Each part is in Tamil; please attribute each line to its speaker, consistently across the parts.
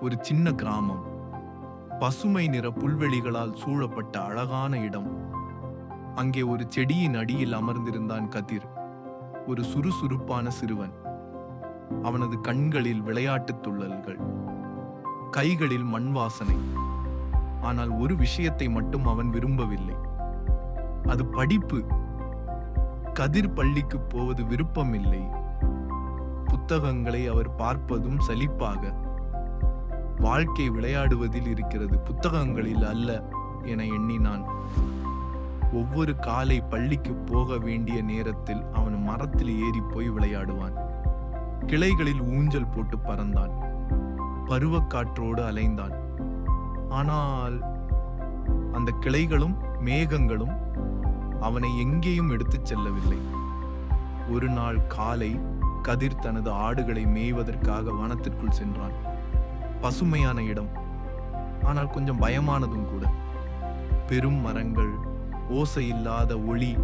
Speaker 1: ஒரு சின்ன கிராமம். பசுமை நிற புல்வெளிகளால் சூழப்பட்ட அழகான இடம். அங்கே ஒரு செடியின் அடியில் அமர்ந்திருந்தான் கதிர் ஒரு சுறுசுறுப்பான சிறுவன். அவனது கண்களில் விளையாட்டுத் துள்ளல்கள் கைகளில் மண் வாசனை. ஆனால் ஒரு விஷயத்தை மட்டும் அவன் விரும்பவில்லை. அது படிப்பு. கதிர் பள்ளிக்கு போவது விருப்பமில்லை. புத்தகங்களை அவர் பார்ப்பதும் சலிப்பாக வாழ்க்கை விளையாடுவதில் இருக்கிறது. புத்தகங்களில் அல்ல என எண்ணினான். ஒவ்வொரு காலை பள்ளிக்கு போக வேண்டிய நேரத்தில் அவன் மரத்தில் ஏறி போய் விளையாடுவான். கிளைகளில் ஊஞ்சல் போட்டு பறந்தான். பருவக்காற்றோடு அலைந்தான். ஆனால் அந்த கிளைகளும் மேகங்களும் அவனை எங்கேயும் எடுத்துச் செல்லவில்லை. ஒரு நாள் காலை கதிர் தனது ஆடுகளை மேய்வதற்காக வனத்திற்குள் சென்றான். பசுமையான இடம். ஆனால் கொஞ்சம் பயமானதும் கூட. பெரும் மரங்கள் ஓசை இல்லாத ஒளி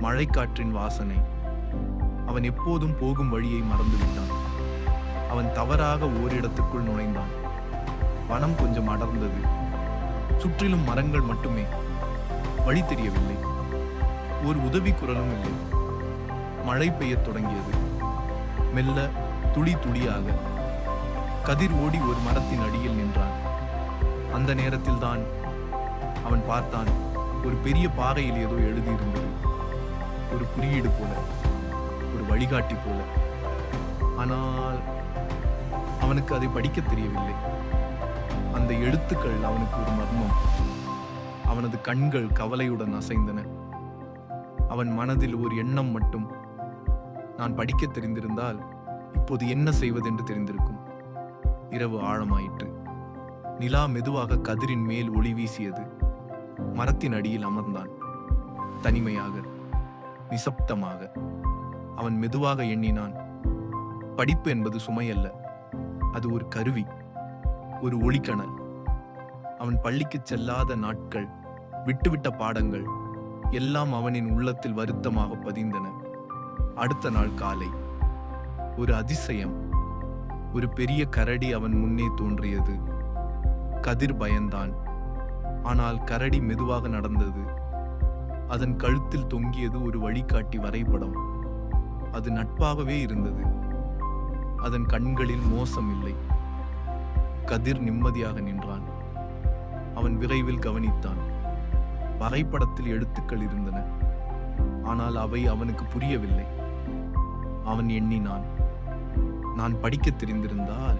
Speaker 1: மழைக்காற்றின் வாசனை. அவன் எப்போதும் போகும் வழியை மறந்துவிட்டான். அவன் தவறாக ஓரிடத்துக்குள் நுழைந்தான். வனம் கொஞ்சம் அடர்ந்தது. சுற்றிலும் மரங்கள் மட்டுமே. வழி தெரியவில்லை. ஒரு உதவி குரலும் இல்லை. மழை பெய்யத் தொடங்கியது. மெல்ல துளி துளியாக கதிர் ஓடி ஒரு மரத்தின் அடியில் நின்றான். அந்த நேரத்தில்தான் அவன் பார்த்தான் ஒரு பெரிய பாறையில் ஏதோ எழுதியிருந்தது. ஒரு குறியீடு போல ஒரு வழிகாட்டி போல. ஆனால் அவனுக்கு அதை படிக்கத் தெரியவில்லை. அந்த எழுத்துக்கள் அவனுக்கு ஒரு மர்மம். அவனது கண்கள் கவலையுடன் அசைந்தன. அவன் மனதில் ஒரு எண்ணம் மட்டும் நான் படிக்கத் தெரிந்திருந்தால் இப்போது என்ன செய்வதென்று தெரிந்திருக்கும்? இரவு ஆழமாயிற்று. நிலா மெதுவாக கதிரின் மேல் ஒளி வீசியது. மரத்தின் அடியில் அமர்ந்தான். தனிமையாக நிசப்தமாக. அவன் மெதுவாக எண்ணினான். படிப்பு என்பது சுமையல்ல. அது ஒரு கருவி ஒரு ஒளிக்கணல். அவன் பள்ளிக்குச் செல்லாத நாட்கள் விட்டுவிட்ட பாடங்கள் எல்லாம் அவனின் உள்ளத்தில் வருத்தமாக பதிந்தன. அடுத்த நாள் காலை ஒரு அதிசயம். ஒரு பெரிய கரடி அவன் முன்னே தோன்றியது. கதிர் பயந்தான். ஆனால் கரடி மெதுவாக நடந்தது. அதன் கழுத்தில் தொங்கியது ஒரு வழிகாட்டி வரைபடம். அது நட்பாகவே இருந்தது. அதன் கண்களில் மோசம் இல்லை கதிர் நிம்மதியாக நின்றான். அவன் விரைவில் கவனித்தான். வரைபடத்தில் எழுத்துக்கள் இருந்தன. ஆனால் அவை அவனுக்கு புரியவில்லை. அவன் எண்ணினான். நான் படிக்கத் தெரிந்திருந்தால்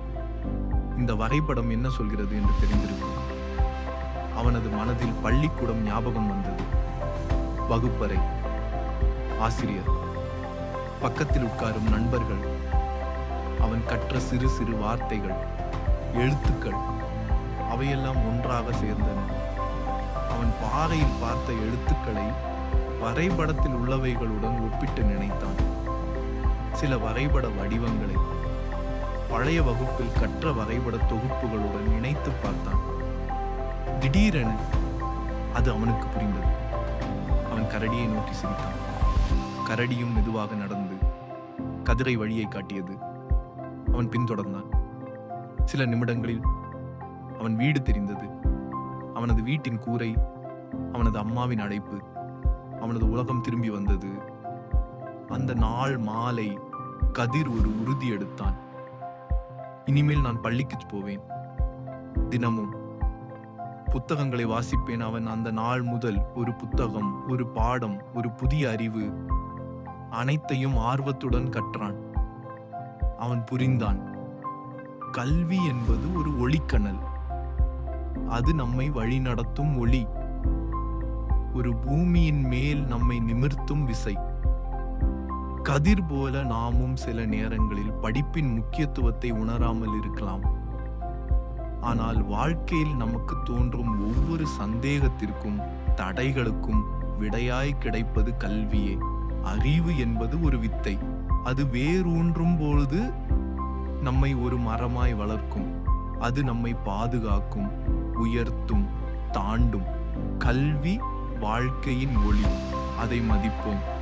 Speaker 1: இந்த வரைபடம் என்ன சொல்கிறது என்று தெரிந்திருக்கும். அவனது மனதில் பள்ளிக்கூடம் ஞாபகம் வந்தது. வகுப்பறை. ஆசிரியர். பக்கத்தில் உட்காரும் நண்பர்கள். அவன் கற்ற சிறு சிறு வார்த்தைகள் எழுத்துக்கள் அவையெல்லாம் ஒன்றாக சேர்ந்தன. அவன் பாறையில் பார்த்த எழுத்துக்களை வரைபடத்தில் உள்ளவைகளுடன் ஒப்பிட்டு நினைத்தான். சில வரைபட வடிவங்களை பழைய வகுப்பில் கற்ற வரைபட தொகுப்புகளுடன் இணைத்து பார்த்தான். திடீரென அது அவனுக்கு புரிந்தது. அவன் கரடியை நோக்கி சிரித்தான். கரடியும் மெதுவாக நடந்து கதிரை வழியை காட்டியது. அவன் பின்தொடர்ந்தான். சில நிமிடங்களில் அவன் வீடு தெரிந்தது. அவனது வீட்டின் கூரை அவனது அம்மாவின் அழைப்பு அவனது உலகம் திரும்பி வந்தது. அந்த நாள் மாலை கதிர் ஒரு உறுதி எடுத்தான். இனிமேல் நான் பள்ளிக்கு போவேன். தினமும் புத்தகங்களை வாசிப்பேன் அவன் அந்த நாள் முதல். ஒரு புத்தகம் ஒரு பாடம் ஒரு புதிய அறிவு அனைத்தையும் ஆர்வத்துடன் கற்றான். அவன் புரிந்தான். கல்வி என்பது ஒரு ஒளிக்கணல் அது நம்மை வழிநடத்தும் ஒளி. ஒரு பூமியின் மேல் நம்மை நிமிர்த்தும் விசை. கதிர் போல நாமும் சில நேரங்களில் படிப்பின் முக்கியத்துவத்தை உணராமல் இருக்கலாம். ஆனால் வாழ்க்கையில் நமக்கு தோன்றும் ஒவ்வொரு சந்தேகத்திற்கும் தடைகளுக்கும் விடையாய் கிடைப்பது கல்வியே. அறிவு என்பது ஒரு வித்தை. அது வேரூன்றும் பொழுது நம்மை ஒரு மரமாய் வளர்க்கும். அது நம்மை பாதுகாக்கும் உயர்த்தும் தாண்டும். கல்வி வாழ்க்கையின் ஒளி. அதை மதிப்போம்.